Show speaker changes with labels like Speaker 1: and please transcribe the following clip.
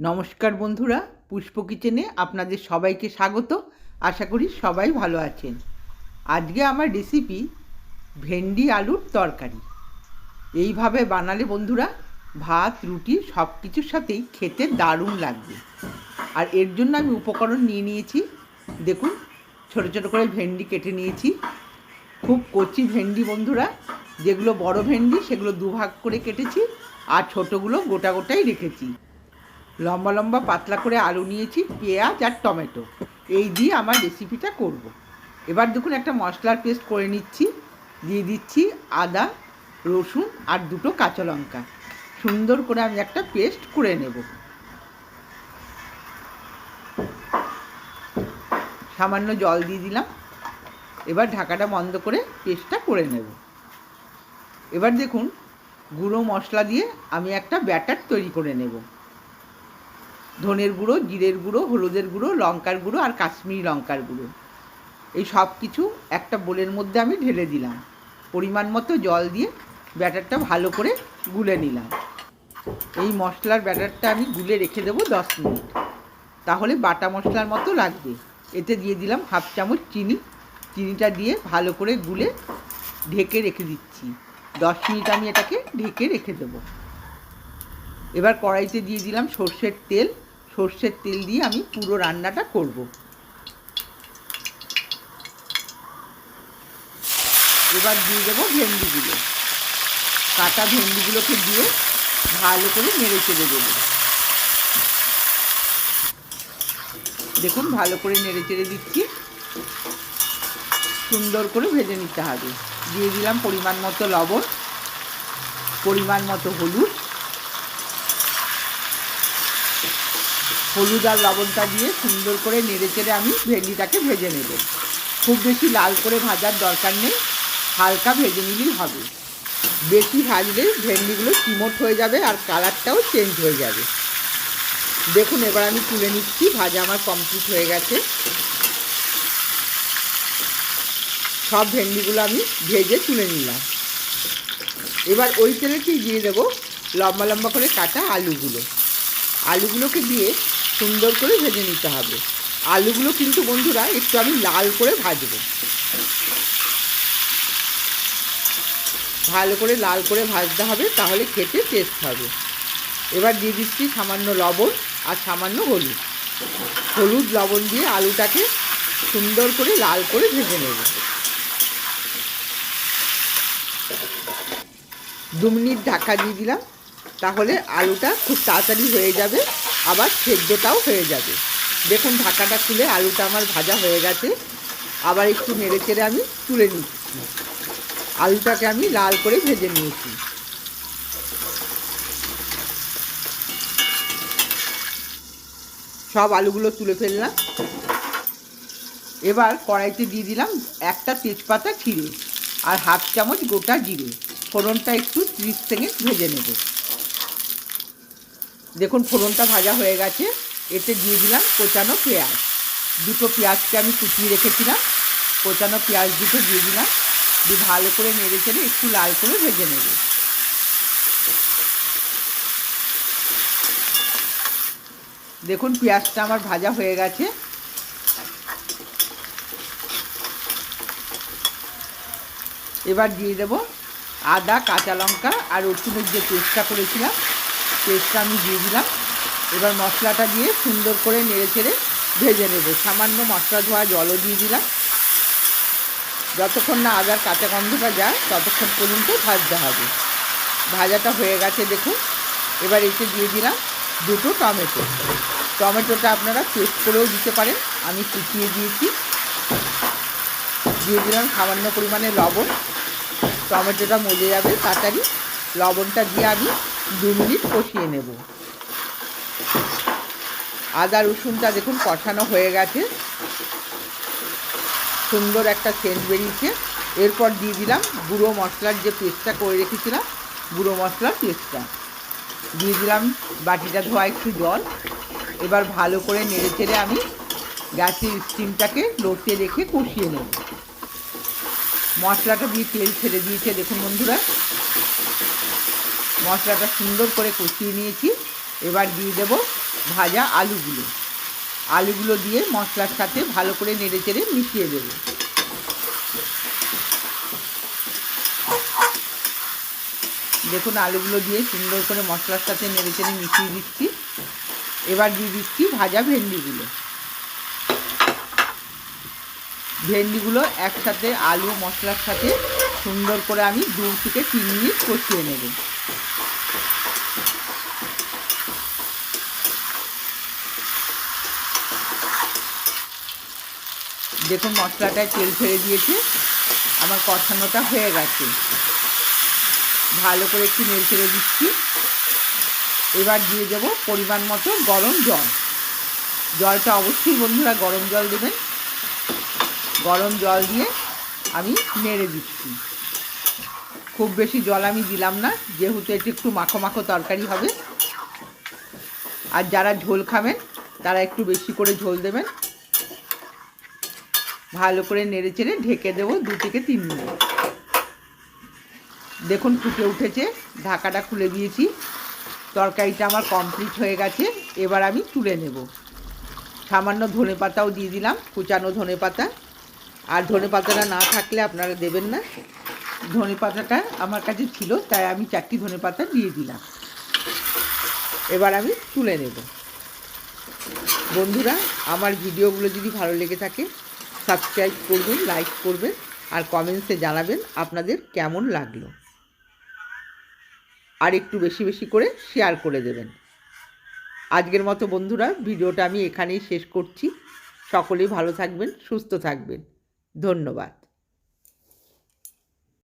Speaker 1: নমস্কার বন্ধুরা, পুষ্প কিচেনে আপনাদের সবাইকে স্বাগত। আশা করি সবাই ভালো আছেন। আজকে আমার রেসিপি ভেন্ডি আলুর তরকারি। এইভাবে বানালে বন্ধুরা, ভাত, রুটি সব কিছুর সাথেই খেতে দারুণ লাগবে। আর এর জন্য আমি উপকরণ নিয়ে নিয়েছি। দেখুন, ছোট ছোট করে ভেন্ডি কেটে নিয়েছি। খুব কচি ভেন্ডি বন্ধুরা, যেগুলো বড় ভেন্ডি সেগুলো দুভাগ করে কেটেছি আর ছোটোগুলো গোটা গোটাই রেখেছি। লম্বা লম্বা পাতলা করে আলু নিয়েছি, পেঁয়াজ আর টমেটো। এই দিয়ে আমার রেসিপিটা করব। এবার দেখুন, একটা মশলার পেস্ট করে নিচ্ছি। দিয়ে দিচ্ছি আদা, রসুন আর দুটো কাঁচা লঙ্কা। সুন্দর করে আমি একটা পেস্ট করে নেব। সামান্য জল দিয়ে দিলাম। এবার ঢাকাটা বন্ধ করে পেস্টটা করে নেব। এবার দেখুন, গুঁড়ো মশলা দিয়ে আমি একটা ব্যাটার তৈরি করে নেব। ধনের গুঁড়ো, জিরের গুঁড়ো, হলুদের গুঁড়ো, লঙ্কার গুঁড়ো আর কাশ্মীরি লঙ্কার গুঁড়ো। এই সব কিছু একটা বোলের মধ্যে আমি ঢেলে দিলাম। পরিমাণ মতো জল দিয়ে ব্যাটারটা ভালো করে গুলে নিলাম। এই মশলার ব্যাটারটা আমি গুলে রেখে দেবো দশ মিনিট। তাহলে বাটা মশলার মতো লাগবে। এতে দিয়ে দিলাম হাফ চামচ চিনি। চিনিটা দিয়ে ভালো করে গুলে ঢেকে রেখে দিচ্ছি। দশ মিনিট আমি এটাকে ঢেকে রেখে দেবো। এবার কড়াইতে দিয়ে দিলাম সর্ষের তেল। সর্ষের তেল দিয়ে আমি পুরো রান্নাটা করব। এবার দিয়ে দেবো ভেন্ডিগুলো। কাটা ভেন্ডিগুলোকে দিয়ে ভালো করে নেড়ে চেড়ে দেবো। দেখুন, ভালো করে নেড়ে চেড়ে দিচ্ছি। সুন্দর করে ভেজে নিতে হবে। দিয়ে দিলাম পরিমাণ মতো লবণ, পরিমাণ মতো হলুদ। হলুদ আর লবণটা দিয়ে সুন্দর করে নেড়ে চেড়ে আমি ভেন্ডিটাকে ভেজে নেব। খুব বেশি লাল করে ভাজার দরকার নেই, হালকা ভেজে নিলেই হবে। বেশি ভাজলে ভেন্ডিগুলো চিমট হয়ে যাবে আর কালারটাও চেঞ্জ হয়ে যাবে। দেখুন, এবার আমি তুলে নিচ্ছি, ভাজা আমার কমপ্লিট হয়ে গেছে। সব ভেন্ডিগুলো আমি ভেজে তুলে নিলাম। এবার ওই তেলেতেই দিয়ে দেবো লম্বা লম্বা করে কাটা আলুগুলো। আলুগুলোকে দিয়ে সুন্দর করে ভেজে নিতে হবে। আলুগুলো কিন্তু বন্ধুরা একটু আমি লাল করে ভাজবো। ভালো করে লাল করে ভাজতে হবে, তাহলে খেতে টেস্ট হবে। এবার দিয়ে দিচ্ছি সামান্য লবণ আর সামান্য হলুদ। হলুদ, লবণ দিয়ে আলুটাকে সুন্দর করে লাল করে ভেজে নেব। দু মিনিট ঢাকা দিয়ে দিলাম, তাহলে আলুটা খুব তাড়াতাড়ি হয়ে যাবে। আবার সেদ্ধটাও হয়ে যাবে। দেখুন, ঢাকাটা খুলে আলুটা আমার ভাজা হয়ে গেছে। আবার একটু নেড়ে চেড়ে আমি তুলে নিচ্ছি। আলুটাকে আমি লাল করে ভেজে নিয়েছি। সব আলুগুলো তুলে ফেললাম। এবার কড়াইতে দিয়ে দিলাম একটা তেজপাতা ছিঁড়ে আর হাফ চামচ গোটা জিরে। ফোড়নটা একটু ত্রিশ সেকেন্ড ভেজে নেব। দেখুন ভাজা হয়ে গেছে। এতে দিয়ে দিলাম কোচানো পেঁয়াজ। দুটো পেঁয়াজকে আমি কুচিয়ে রেখেছিলাম। কোচানো পেঁয়াজ দুটো দিয়ে দিলাম। দিয়ে ভালো করে নেড়ে চেড়ে একটু লাল করে ভেজে নেব। দেখুন পেঁয়াজটা আমার ভাজা হয়ে গেছে। এবার দিয়ে দেব আদা, কাঁচা লঙ্কা আর রসুনের যে পেস্টটা করেছিলাম পেস্টটা আমি দিয়ে দিলাম। এবার মশলাটা দিয়ে সুন্দর করে নেড়ে চেড়ে ভেজে নেব। সামান্য মশলা ধোয়া জলও দিয়ে দিলাম। যতক্ষণ না আদার কাঁচা গন্ধটা যায়, ততক্ষণ পর্যন্ত ভাজতে হবে। ভাজাটা হয়ে গেছে, দেখুন। এবার এতে দিয়ে দিলাম দুটো টমেটো। টমেটোটা আপনারা পেস্ট করেও দিতে পারেন। আমি কুচিয়ে দিয়েছি। দিয়ে দিলাম সামান্য পরিমাণে লবণ। টমেটোটা মজে যাবে, তাড়াতাড়ি। লবণটা দিয়ে আমি দু মিনিট কষিয়ে নেব। আদা রসুনটা দেখুন কষানো হয়ে গেছে। সুন্দর একটা সেন্ট বেরিয়েছে। এরপর দিয়ে দিলাম গুঁড়ো মশলার যে পেস্টটা করে রেখেছিলাম, গুঁড়ো মশলার পেস্টটা। দিয়ে দিলাম বাটিটা ধোয়া একটু জল। এবার ভালো করে নেড়ে চেড়ে আমি গ্যাসের স্টিমটাকে লোতে রেখে কষিয়ে নেব। মশলাটা দিয়ে তেল ছেড়ে দিয়েছে, দেখুন বন্ধুরা। মশলাটা সুন্দর করে কষিয়ে নিয়েছি। এবার দিয়ে দেব ভাজা আলুগুলো। আলুগুলো দিয়ে মশলার সাথে ভালো করে নেড়ে চেড়ে মিশিয়ে দেবো। দেখুন, আলুগুলো দিয়ে সুন্দর করে মশলার সাথে নেড়ে চেড়ে মিশিয়ে দিচ্ছি। এবার দিয়ে দিচ্ছি ভাজা ভেন্ডিগুলো। ভেন্ডিগুলো একসাথে আলু মশলার সাথে সুন্দর করে আমি দু থেকে তিন মিনিট কষিয়ে নেব। দেখুন মশলাটায় তেল ছেড়ে দিয়েছে। আমার কষানোটা হয়ে গেছে। ভালো করে একটু নেড়ে ছেড়ে দিচ্ছি। এবার দিয়ে দেব পরিমাণ মতো গরম জল। জলটা অবশ্যই বন্ধুরা গরম জল দেবেন। গরম জল দিয়ে আমি নেড়ে দিচ্ছি। খুব বেশি জল আমি দিলাম না, যেহেতু এটি একটু মাখো মাখো তরকারি হবে। আর যারা ঝোল খাবেন, তারা একটু বেশি করে ঝোল দেবেন। ভালো করে নেড়ে চেড়ে ঢেকে দেবো দু থেকে তিন মিনিট। দেখুন ফুটে উঠেছে, ঢাকাটা খুলে দিয়েছি। তরকারিটা আমার কমপ্লিট হয়ে গেছে, এবার আমি তুলে নেব। সামান্য ধনে পাতাও দিয়ে দিলাম, কুচানো ধনে পাতা। আর ধনে পাতাটা না থাকলে আপনারা দেবেন না। ধনে পাতাটা আমার কাছে ছিল, তাই আমি চারটি ধনে পাতা দিয়ে দিলাম। এবার আমি তুলে নেব। বন্ধুরা, আমার ভিডিওগুলো যদি ভালো লেগে থাকে সাবস্ক্রাইব করবেন লাইক করবেন আর কমেন্টসে জানাবেন আপনাদের কেমন লাগল। আর একটু বেশি বেশি করে শেয়ার করে দেবেন। আজকের মতো বন্ধুরা, ভিডিওটা আমি এখানেই শেষ করছি। সকলেই ভালো থাকবেন, সুস্থ থাকবেন। ধন্যবাদ।